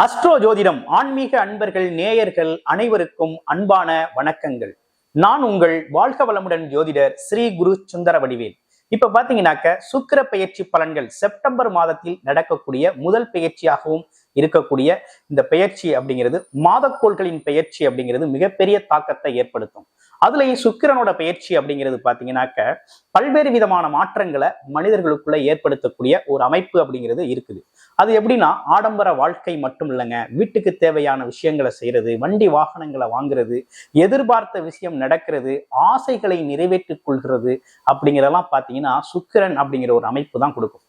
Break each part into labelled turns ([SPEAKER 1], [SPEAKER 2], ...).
[SPEAKER 1] Astro ஜோதிடம் ஆன்மீக அன்பர்கள் நேயர்கள் அனைவருக்கும் அன்பான வணக்கங்கள். நான் உங்கள் வாழ்க வளமுடன் ஜோதிடர் ஸ்ரீ குரு சுந்தர வடிவேல். இப்ப பாத்தீங்கன்னாக்க சுக்கிர பெயர்ச்சி பலன்கள் செப்டம்பர் மாதத்தில் நடக்கக்கூடிய முதல் பெயர்ச்சியாகவும் இருக்கக்கூடிய இந்த பெயர்ச்சி அப்படிங்கிறது மாதக்கோள்களின் பெயர்ச்சி அப்படிங்கிறது மிகப்பெரிய தாக்கத்தை ஏற்படுத்தும். அதுலயும் சுக்கிரனோட பயிற்சி அப்படிங்கிறது பாத்தீங்கன்னாக்க பல்வேறு விதமான மாற்றங்களை மனிதர்களுக்குள்ள ஏற்படுத்தக்கூடிய ஒரு அமைப்பு அப்படிங்கிறது இருக்குது. அது எப்படின்னா ஆடம்பர வாழ்க்கை மட்டும் இல்லைங்க. வீட்டுக்கு தேவையான விஷயங்களை செய்யறது வண்டி வாகனங்களை வாங்குறது எதிர்பார்த்த விஷயம் நடக்கிறது ஆசைகளை நிறைவேற்றிக் கொள்கிறது அப்படிங்கிறதெல்லாம் பார்த்தீங்கன்னா சுக்கிரன் அப்படிங்கிற ஒரு அமைப்பு தான் கொடுக்கும்.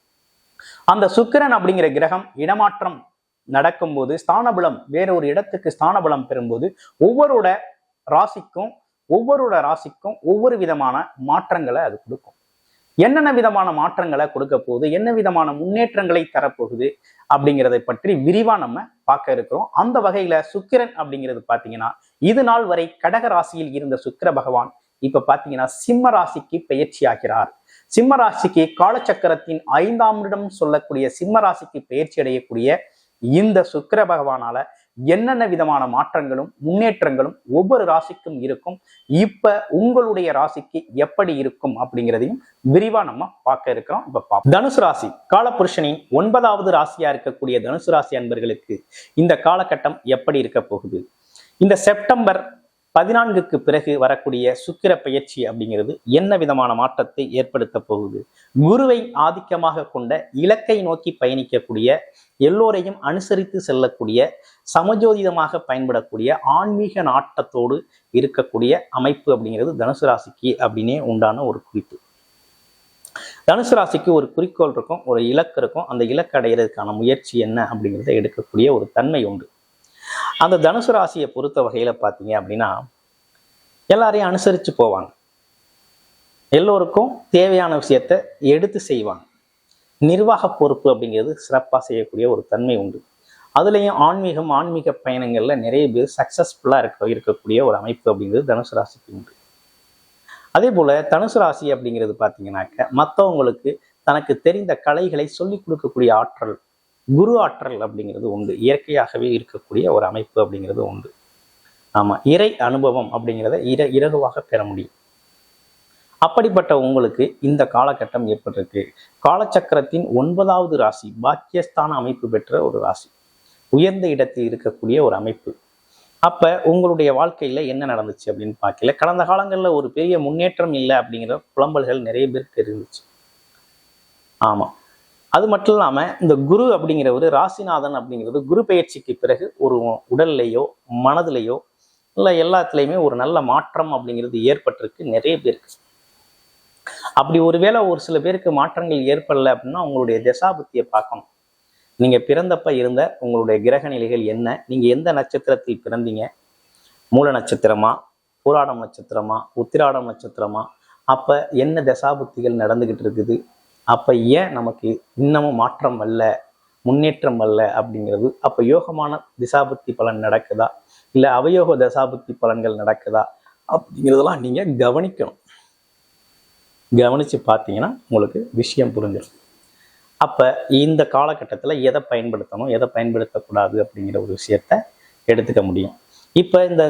[SPEAKER 1] அந்த சுக்கிரன் அப்படிங்கிற கிரகம் இடமாற்றம் நடக்கும்போது ஸ்தானபலம் வேற ஒரு இடத்துக்கு ஸ்தானபலம் பெறும்போது ஒவ்வொருட ராசிக்கும் ஒவ்வொருட ராசிக்கும் ஒவ்வொரு விதமான மாற்றங்களை அது கொடுக்கும். என்னென்ன விதமான மாற்றங்களை கொடுக்க போகுது என்ன விதமான முன்னேற்றங்களை தரப்போகுது அப்படிங்கிறதை பற்றி விரிவா நம்ம பார்க்க இருக்கிறோம். அந்த வகையில சுக்கிரன் அப்படிங்கிறது பாத்தீங்கன்னா இது நாள் வரை கடக ராசியில் இருந்த சுக்கிர பகவான் இப்ப பாத்தீங்கன்னா சிம்ம ராசிக்கு பயிற்சி ஆகிறார். சிம்ம ராசிக்கு காலச்சக்கரத்தின் ஐந்தாம் இடம் சொல்லக்கூடிய சிம்ம ராசிக்கு பயிற்சி அடையக்கூடிய இந்த சுக்கிர பகவானால என்னென்ன விதமான மாற்றங்களும் முன்னேற்றங்களும் ஒவ்வொரு ராசிக்கும் இருக்கும். இப்ப உங்களுடைய ராசிக்கு எப்படி இருக்கும் அப்படிங்கிறதையும் விரிவா நம்ம பார்க்க இருக்கிறோம். இப்ப பார்ப்போம். தனுசு ராசி காலபுருஷனின் ஒன்பதாவது ராசியா இருக்கக்கூடிய தனுசு ராசி அன்பர்களுக்கு இந்த காலகட்டம் எப்படி இருக்க போகுது? இந்த செப்டம்பர் பதினான்குக்கு பிறகு வரக்கூடிய சுக்கிர பயிற்சி அப்படிங்கிறது என்ன விதமான மாற்றத்தை ஏற்படுத்த போகுது? குருவை ஆதிக்கமாக கொண்ட இலக்கை நோக்கி பயணிக்கக்கூடிய எல்லோரையும் அனுசரித்து செல்லக்கூடிய சமஜோதிதமாக பயன்படக்கூடிய ஆன்மீக நாட்டத்தோடு இருக்கக்கூடிய அமைப்பு அப்படிங்கிறது தனுசு ராசிக்கு அப்படின்னே உண்டான ஒரு குறிப்பு. தனுசு ராசிக்கு ஒரு குறிக்கோள் இருக்கும் ஒரு இலக்கு இருக்கும். அந்த இலக்கு அடைகிறதுக்கான முயற்சி என்ன அப்படிங்கிறத எடுக்கக்கூடிய ஒரு தன்மை உண்டு. அந்த தனுசு ராசியை பொறுத்த வகையில் பார்த்தீங்க அப்படின்னா எல்லாரையும் அனுசரித்து போவாங்க. எல்லோருக்கும் தேவையான விஷயத்த எடுத்து செய்வாங்க. நிர்வாக பொறுப்பு அப்படிங்கிறது சிறப்பாக செய்யக்கூடிய ஒரு தன்மை உண்டு. அதுலேயும் ஆன்மீகம் ஆன்மீக பயணங்களில் நிறைய பேர் சக்ஸஸ்ஃபுல்லாக இருக்க இருக்கக்கூடிய ஒரு அமைப்பு அப்படிங்கிறது தனுசு ராசிக்கு உண்டு. அதே போல் தனுசு ராசி அப்படிங்கிறது பார்த்தீங்கன்னாக்க மற்றவங்களுக்கு தனக்கு தெரிந்த கலைகளை சொல்லிக் கொடுக்கக்கூடிய ஆற்றல் குரு ஆற்றல் அப்படிங்கிறது உண்டு. இயற்கையாகவே இருக்கக்கூடிய ஒரு அமைப்பு அப்படிங்கிறது உண்டு. ஆமாம் இறை அனுபவம் அப்படிங்கிறத இர இலகுவாக பெற முடியும். அப்படிப்பட்ட உங்களுக்கு இந்த காலகட்டம் ஏற்பட்டிருக்கு. காலச்சக்கரத்தின் ஒன்பதாவது ராசி பாக்கியஸ்தான அமைப்பு பெற்ற ஒரு ராசி. உயர்ந்த இடத்தில் இருக்கக்கூடிய ஒரு அமைப்பு. அப்ப உங்களுடைய வாழ்க்கையில என்ன நடந்துச்சு அப்படின்னு பார்க்கல. கடந்த காலங்களில் ஒரு பெரிய முன்னேற்றம் இல்லை அப்படிங்கிற புலம்பல்கள் நிறைய பேருக்கு இருந்துச்சு. ஆமா. அது மட்டும் இல்லாமல் இந்த குரு அப்படிங்கிறவர் ராசிநாதன் அப்படிங்கிறது குரு பயிற்சிக்கு பிறகு ஒரு உடல்லையோ மனதிலையோ இல்லை எல்லாத்துலேயுமே ஒரு நல்ல மாற்றம் அப்படிங்கிறது ஏற்பட்டிருக்கு நிறைய பேருக்கு. அப்படி ஒருவேளை ஒரு சில பேருக்கு மாற்றங்கள் ஏற்படலை அப்படின்னா உங்களுடைய தசாபுத்தியை பார்க்கணும். நீங்கள் பிறந்தப்ப இருந்த உங்களுடைய கிரக நிலைகள் என்ன? நீங்கள் எந்த நட்சத்திரத்தில் பிறந்தீங்க? மூல நட்சத்திரமா? பூராடம் நட்சத்திரமா? உத்திராடம் நட்சத்திரமா? அப்போ என்ன தசாபுத்திகள் நடந்துக்கிட்டு இருக்குது? அப்போ ஏன் நமக்கு இன்னமும் மாற்றம் அல்ல முன்னேற்றம் அல்ல அப்படிங்கிறது? அப்போ யோகமான திசாபுத்தி பலன் நடக்குதா? இல்லை அவயோக தசாபுத்தி பலன்கள் நடக்குதா? அப்படிங்கிறதெல்லாம் நீங்கள் கவனிக்கணும். கவனித்து பார்த்தீங்கன்னா உங்களுக்கு விஷயம் புரிஞ்சிடும் அப்போ இந்த காலகட்டத்தில் எதை பயன்படுத்தணும் எதை பயன்படுத்தக்கூடாது அப்படிங்கிற ஒரு விஷயத்த எடுத்துக்க முடியும். இப்போ இந்த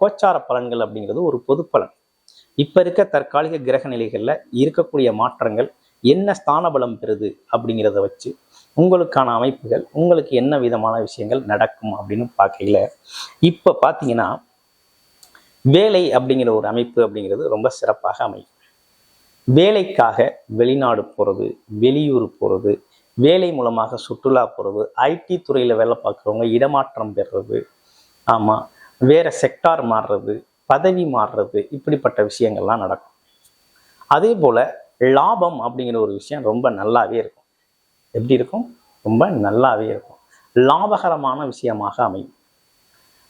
[SPEAKER 1] கோச்சார பலன்கள் அப்படிங்கிறது ஒரு பொது பலன் இப்போ இருக்க தற்காலிக கிரக நிலைகளில் இருக்கக்கூடிய மாற்றங்கள் என்ன ஸ்தான பலம் பெறுது அப்படிங்கிறத வச்சு உங்களுக்கான அமைப்புகள் உங்களுக்கு என்ன விதமான விஷயங்கள் நடக்கும் அப்படின்னு பார்க்கையில இப்போ பார்த்தீங்கன்னா வேலை அப்படிங்கிற ஒரு அமைப்பு அப்படிங்கிறது ரொம்ப சிறப்பாக அமையும். வேலைக்காக வெளிநாடு போகிறது வெளியூர் போகிறது வேலை மூலமாக சுற்றுலா போகிறது ஐடி துறையில் வேலை பார்க்குறவங்க இடமாற்றம் பெறுறது ஆமாம் வேற செக்டார் மாறுறது பதவி மாறுறது இப்படிப்பட்ட விஷயங்கள்லாம் நடக்கும். அதே போல் லாபம் அப்படிங்கிற ஒரு விஷயம் ரொம்ப நல்லாவே இருக்கும். எப்படி இருக்கும்? ரொம்ப நல்லாவே இருக்கும். லாபகரமான விஷயமாக அமையும்.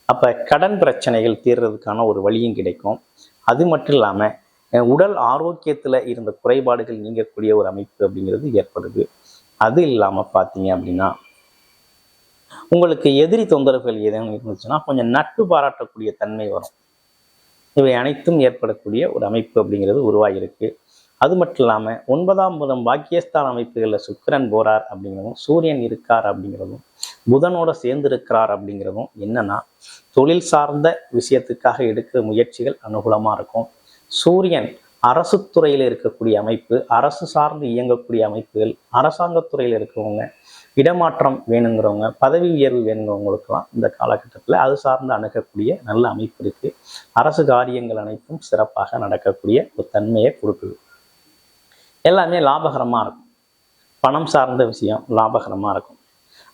[SPEAKER 1] அப்போ கடன் பிரச்சனைகள் தீர்றதுக்கான ஒரு வழியும் கிடைக்கும். அது மட்டும் இல்லாமல் உடல் ஆரோக்கியத்தில் இருந்த குறைபாடுகள் நீங்கக்கூடிய ஒரு அமைப்பு அப்படிங்கிறது ஏற்படுது. அது இல்லாமல் பார்த்தீங்க அப்படின்னா உங்களுக்கு எதிரி தொந்தரவுகள் ஏதேனும் இருந்துச்சுன்னா கொஞ்சம் நட்பு பாராட்டக்கூடிய தன்மை வரும். இவை அனைத்தும் ஏற்படக்கூடிய ஒரு அமைப்பு அப்படிங்கிறது உருவாகியிருக்கு. அது மட்டும் இல்லாமல் ஒன்பதாம் புதம் பாக்கியஸ்தான அமைப்புகளில் சுக்கிரன் போறார் அப்படிங்கிறதும் சூரியன் இருக்கார் அப்படிங்கிறதும் புதனோட சேர்ந்து இருக்கிறார் அப்படிங்கிறதும் என்னன்னா தொழில் சார்ந்த விஷயத்துக்காக எடுக்கிற முயற்சிகள் அனுகூலமாக இருக்கும். சூரியன் அரசு துறையில் இருக்கக்கூடிய அமைப்பு அரசு சார்ந்து இயங்கக்கூடிய அமைப்புகள் அரசாங்கத்துறையில் இருக்கிறவங்க இடமாற்றம் வேணுங்கிறவங்க பதவி உயர்வு வேணுங்கிறவங்களுக்கெல்லாம் இந்த காலகட்டத்தில் அது சார்ந்து அணுகக்கூடிய நல்ல அமைப்பு இருக்குது அரசு காரியங்கள் அனைத்தும் சிறப்பாக நடக்கக்கூடிய ஒரு தன்மையை கொடுக்குது. எல்லாமே லாபகரமாக இருக்கும். பணம் சார்ந்த விஷயம் லாபகரமாக இருக்கும்.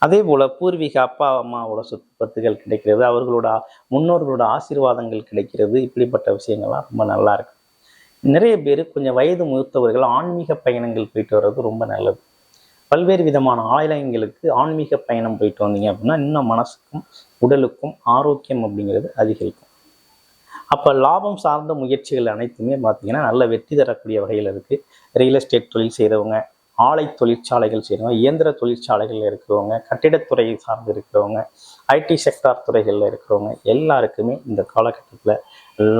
[SPEAKER 1] அதே போல் பூர்வீக அப்பா அம்மாவோட சொத்துப்பத்துகள் கிடைக்கிறது அவர்களோட முன்னோர்களோட ஆசீர்வாதங்கள் கிடைக்கிறது இப்படிப்பட்ட விஷயங்கள்லாம் ரொம்ப நல்லா இருக்கும். நிறைய பேர் கொஞ்சம் வயது மூத்தவர்கள் ஆன்மீக பயணங்கள் போயிட்டு வர்றது ரொம்ப நல்லது. பல்வேறு விதமான ஆலயங்களுக்கு ஆன்மீக பயணம் போயிட்டு வந்தீங்க அப்படின்னா இன்னும் மனசுக்கும் உடலுக்கும் ஆரோக்கியம் அப்படிங்கிறது அதிகரிக்கும். அப்போ லாபம் சார்ந்த முயற்சிகள் அனைத்துமே பார்த்தீங்கன்னா நல்ல வெற்றி தரக்கூடிய வகையில் இருக்குது ரியல் எஸ்டேட் தொழில் செய்கிறவங்க ஆலை தொழிற்சாலைகள் செய்கிறவங்க இயந்திர தொழிற்சாலைகளில் இருக்கிறவங்க கட்டிடத்துறையை சார்ந்து இருக்கிறவங்க ஐடி செக்டார் துறைகளில் இருக்கிறவங்க எல்லாருக்குமே இந்த காலகட்டத்தில்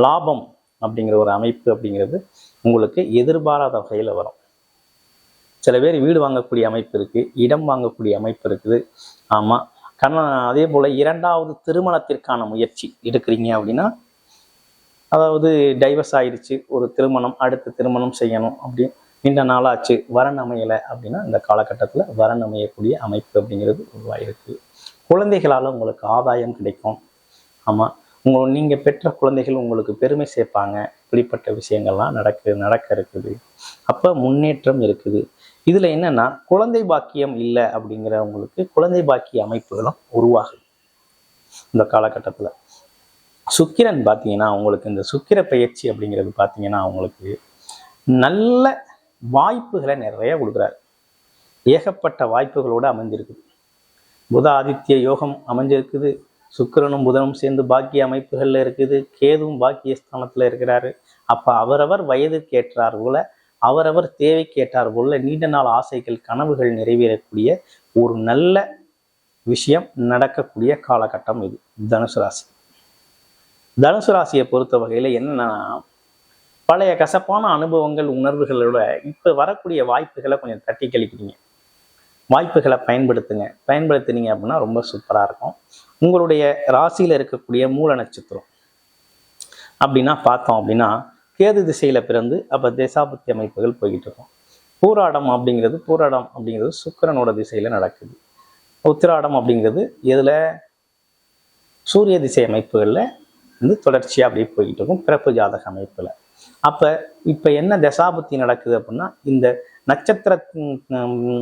[SPEAKER 1] லாபம் அப்படிங்கிற ஒரு அமைப்பு அப்படிங்கிறது உங்களுக்கு எதிர்பாராத வகையில் வரும். சில பேர் வீடு வாங்கக்கூடிய அமைப்பு இருக்குது இடம் வாங்கக்கூடிய அமைப்பு இருக்குது. ஆமாம் கண்ண அதே போல் இரண்டாவது திருமணத்திற்கான முயற்சி எடுக்கிறீங்க அப்படின்னா அதாவது டைவர்ஸ் ஆயிடுச்சு ஒரு திருமணம் அடுத்த திருமணம் செய்யணும் அப்படி. நீண்ட நாளாச்சு வரன் அமையலை அப்படின்னா இந்த காலகட்டத்தில் வரன் அமையக்கூடிய அமைப்பு அப்படிங்கிறது உருவாயிருக்கு. குழந்தைகளால் உங்களுக்கு ஆதாயம் கிடைக்கும். ஆமாம் உங்கள் நீங்கள் பெற்ற குழந்தைகள் உங்களுக்கு பெருமை சேர்ப்பாங்க. இப்படிப்பட்ட விஷயங்கள்லாம் நடக்கு நடக்க இருக்குது. அப்போ முன்னேற்றம் இருக்குது. இதில் என்னென்னா குழந்தை பாக்கியம் இல்லை அப்படிங்கிறவங்களுக்கு குழந்தை பாக்கிய அமைப்புகளும் உருவாகுது. இந்த காலகட்டத்தில். சுக்கிரன் பார்த்தீங்கன்னா உங்களுக்கு இந்த சுக்கிர பயிற்சி அப்படிங்கிறது பார்த்தீங்கன்னா அவங்களுக்கு நல்ல வாய்ப்புகளை நிறைய கொடுக்குறாரு. ஏகப்பட்ட வாய்ப்புகளோடு அமைஞ்சிருக்குது புத ஆதித்ய யோகம் அமைஞ்சிருக்குது. சுக்கிரனும் புதனும் சேர்ந்து பாக்கிய அமைப்புகளில் இருக்குது. கேதுவும் பாக்கிய ஸ்தானத்தில் இருக்கிறாரு. அப்போ அவரவர் வயதுக்கு ஏற்றார் போல அவரவர் தேவை கேட்டார் போல நீண்ட நாள் ஆசைகள் கனவுகள் நிறைவேறக்கூடிய ஒரு நல்ல விஷயம் நடக்கக்கூடிய காலகட்டம் இது. தனுசு ராசி. தனுசு ராசியை பொறுத்த வகையில் என்னன்னா பழைய கசப்பான அனுபவங்கள் உணர்வுகளோட இப்போ வரக்கூடிய வாய்ப்புகளை கொஞ்சம் தட்டி கழிக்கிறீங்க வாய்ப்புகளை பயன்படுத்துங்க. பயன்படுத்தினீங்க அப்படின்னா ரொம்ப சூப்பராக இருக்கும். உங்களுடைய ராசியில் இருக்கக்கூடிய மூல நட்சத்திரம் அப்படின்னா பார்த்தோம் அப்படின்னா கேது திசையில் பிறந்து அப்போ தேசாபத்தி அமைப்புகள் போய்கிட்டு இருக்கும். பூராடம் அப்படிங்கிறது பூராடம் அப்படிங்கிறது சுக்கரனோட திசையில் நடக்குது. உத்திராடம் அப்படிங்கிறது இதில் சூரிய திசை அமைப்புகளில் வந்து தொடர்ச்சியாக அப்படியே போய்கிட்டு இருக்கும். பிறப்பு ஜாதக அமைப்பில். அப்போ இப்போ என்ன தசாபுத்தி நடக்குது அப்படின்னா இந்த நட்சத்திர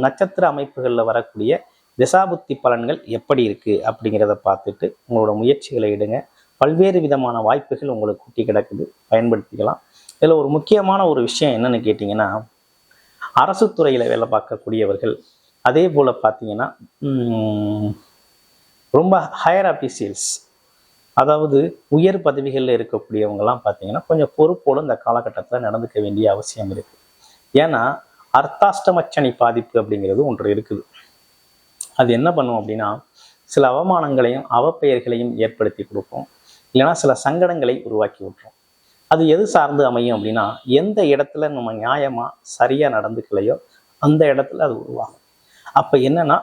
[SPEAKER 1] நட்சத்திர அமைப்புகளில் வரக்கூடிய திசாபுத்தி பலன்கள் எப்படி இருக்குது அப்படிங்கிறத பார்த்துட்டு உங்களோட முயற்சிகளை எடுங்க. பல்வேறு விதமான வாய்ப்புகள் உங்களுக்கு குட்டி கிடக்குது. பயன்படுத்திக்கலாம். இதில் ஒரு முக்கியமான ஒரு விஷயம் என்னன்னு கேட்டிங்கன்னா அரசு துறையில் வேலை பார்க்கக்கூடியவர்கள் அதே போல் பார்த்தீங்கன்னா ரொம்ப ஹையர் அபிசியல்ஸ் அதாவது உயர் பதவிகளில் இருக்கக்கூடியவங்கலாம் பார்த்தீங்கன்னா கொஞ்சம் பொறுப்போடு இந்த காலகட்டத்தில் நடந்துக்க வேண்டிய அவசியம் இருக்குது ஏன்னா அர்த்தாஷ்டமச்சனி பாதிப்பு அப்படிங்கிறது ஒன்று இருக்குது. அது என்ன பண்ணும் அப்படின்னா சில அவமானங்களையும் அவப்பெயர்களையும் ஏற்படுத்தி கொடுக்கும். இல்லைன்னா சில சங்கடங்களை உருவாக்கி விட்டுரும். அது எது சார்ந்து அமையும் அப்படின்னா எந்த இடத்துல நம்ம நியாயமாக சரியாக நடந்துக்கலையோ அந்த இடத்துல அது உருவாகும். அப்போ என்னன்னா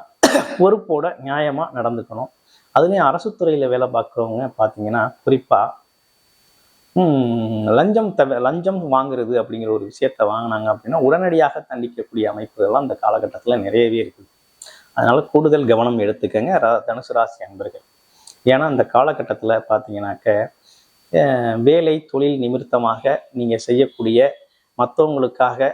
[SPEAKER 1] பொறுப்போட நியாயமாக நடந்துக்கணும். அதுலேயும் அரசு துறையில் வேலை பார்க்குறவங்க பார்த்தீங்கன்னா குறிப்பாக லஞ்சம் தவ லஞ்சம் வாங்குறது அப்படிங்கிற ஒரு விஷயத்த வாங்கினாங்க அப்படின்னா உடனடியாக தண்டிக்கக்கூடிய அமைப்புகள்லாம் அந்த காலகட்டத்தில் நிறையவே இருக்குது அதனால் கூடுதல் கவனம் எடுத்துக்கங்க தனுசு ராசி அன்பர்கள். ஏன்னா அந்த காலகட்டத்தில் பார்த்தீங்கன்னாக்க வேலை தொழில் நிமித்தமாக நீங்கள் செய்யக்கூடிய மற்றவங்களுக்காக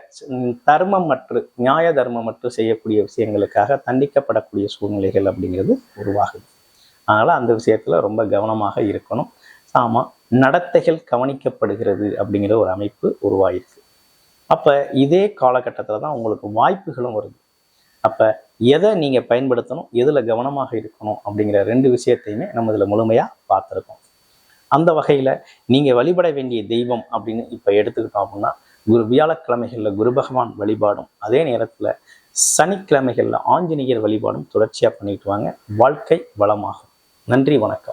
[SPEAKER 1] தர்மம் மற்றும் நியாய தர்மம் மற்றும் செய்யக்கூடிய விஷயங்களுக்காக தண்டிக்கப்படக்கூடிய சூழ்நிலைகள் அப்படிங்கிறது உருவாகுது. அதனால் அந்த விஷயத்தில் ரொம்ப கவனமாக இருக்கணும். ஆமாம் நடத்தைகள் கவனிக்கப்படுகிறது அப்படிங்கிற ஒரு அமைப்பு உருவாயிருக்கு. அப்போ இதே காலகட்டத்தில் தான் உங்களுக்கு வாய்ப்புகளும் வருது. அப்போ எதை நீங்கள் பயன்படுத்தணும் எதில் கவனமாக இருக்கணும் அப்படிங்கிற ரெண்டு விஷயத்தையுமே நம்ம இதில் முழுமையாக பார்த்துருக்கோம். அந்த வகையில் நீங்கள் வழிபட வேண்டிய தெய்வம் அப்படின்னு இப்போ எடுத்துக்கிட்டோம் அப்படின்னா குரு வியாழக்கிழமைகளில் குரு பகவான் வழிபாடும் அதே நேரத்தில் சனிக்கிழமைகளில் ஆஞ்சநேயர் வழிபாடும் தொடர்ச்சியாக பண்ணிட்டு வாங்க. வாழ்க்கை வளமாகும். நன்றி வணக்கம்.